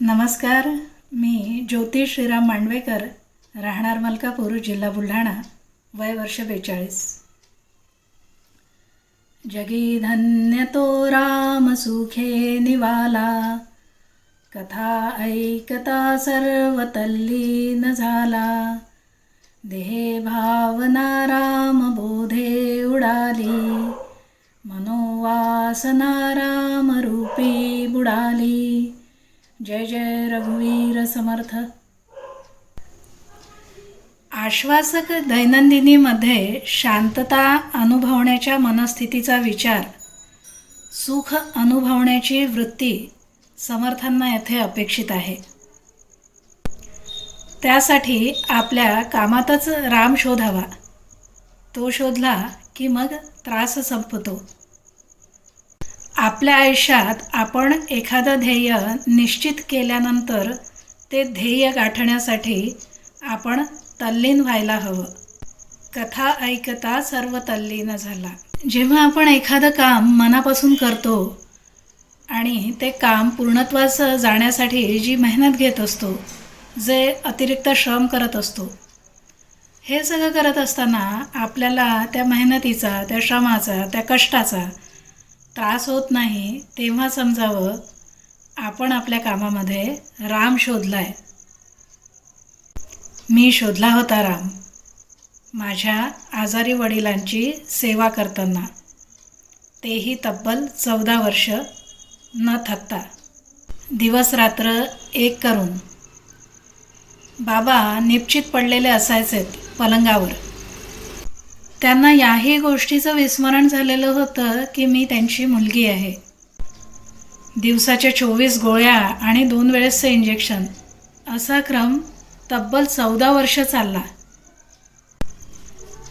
नमस्कार मी ज्योती श्रीराम मांडवेकर राहणार मलकापूर जिल्हा बुलढाणा वय वर्ष बेचाळीस. जगी धन्य तो राम सुखे निवाला कथा ऐकता सर्व तल्लीन झाला. देहे भावना राम बोधे उडाली मनोवासना राम रूपी बुडाली. जय जय रघुवीर समर्थ. आश्वासक दैनंदिनीमध्ये शांतता अनुभवण्याच्या मनस्थितीचा विचार सुख अनुभवण्याची वृत्ती समर्थांना येथे अपेक्षित आहे. त्यासाठी आपल्या कामातच राम शोधावा. तो शोधला की मग त्रास संपतो. आपल्या आयुष्यात आपण एखादं ध्येय निश्चित केल्यानंतर ते ध्येय गाठण्यासाठी आपण तल्लीन व्हायला हवं. कथा ऐकता सर्व तल्लीन झाला. जेव्हा आपण एखादं काम मनापासून करतो आणि ते काम पूर्णत्वास जाण्यासाठी जी मेहनत घेत असतो जे अतिरिक्त श्रम करत असतो हे सगळं करत असताना आपल्याला त्या मेहनतीचा त्या श्रमाचा त्या कष्टाचा त्रास होत नाही तेव्हा समजावं आपण आपल्या कामामध्ये राम शोधला आहे मी शोधला होता राम माझ्या आजारी वडिलांची सेवा करताना. तेही तब्बल चौदा वर्ष न थकता. दिवस रात्र एक करून. बाबा निश्चित पडलेले असायचेत पलंगावर. त्यांना याही गोष्टीचं विस्मरण झालेलं होतं की मी त्यांची मुलगी आहे. दिवसाच्या चोवीस गोळ्या आणि दोन वेळेसचं इंजेक्शन असा क्रम तब्बल चौदा वर्ष चालला.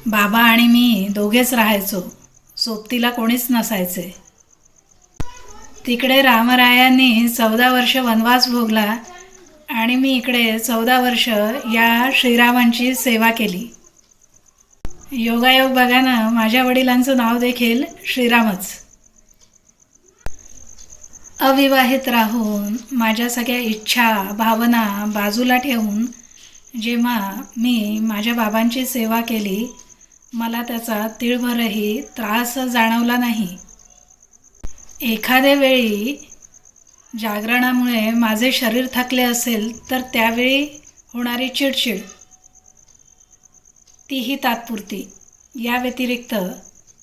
बाबा आणि मी दोघेच राहायचो. सोबतीला कोणीच नसायचे. तिकडे रामरायांनी चौदा वर्ष वनवास भोगला आणि मी इकडे चौदा वर्ष या श्रीरामांची सेवा केली. योगायोग बघा ना माझ्या वडिलांचं नाव देखील श्रीरामच. अविवाहित राहून माझ्या सगळ्या इच्छा भावना बाजूला ठेवून जेव्हा मी माझ्या बाबांची सेवा केली मला त्याचा तिळभरही त्रास जाणवला नाही. एखाद्या वेळी जागरणामुळे माझे शरीर थकले असेल तर त्यावेळी होणारी चिडचिड तीही तात्पुरती. या व्यतिरिक्त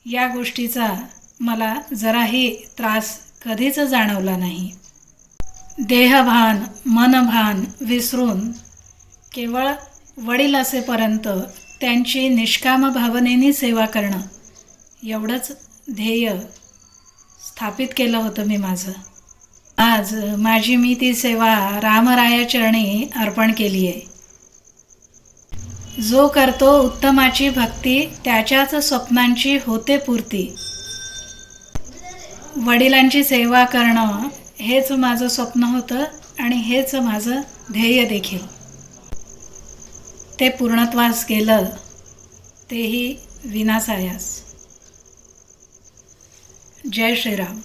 या गोष्टीचा मला जराही त्रास कधीच जाणवला नाही. देहभान मनभान विसरून केवळ वडील असेपर्यंत त्यांची निष्काम भावनेने सेवा करणं एवढंच ध्येय स्थापित केलं होतं मी माझं. आज माझी मी ती सेवा रामरायाचरणी अर्पण केली आहे जो करतो उत्तमाची भक्ती त्याच्याच स्वप्नांची होते पूर्ती. वडिलांची सेवा करणं हेच माझं स्वप्न होतं आणि हेच माझं ध्येय देखील. ते पूर्णत्वास गेलं तेही विनासायास. जय श्रीराम.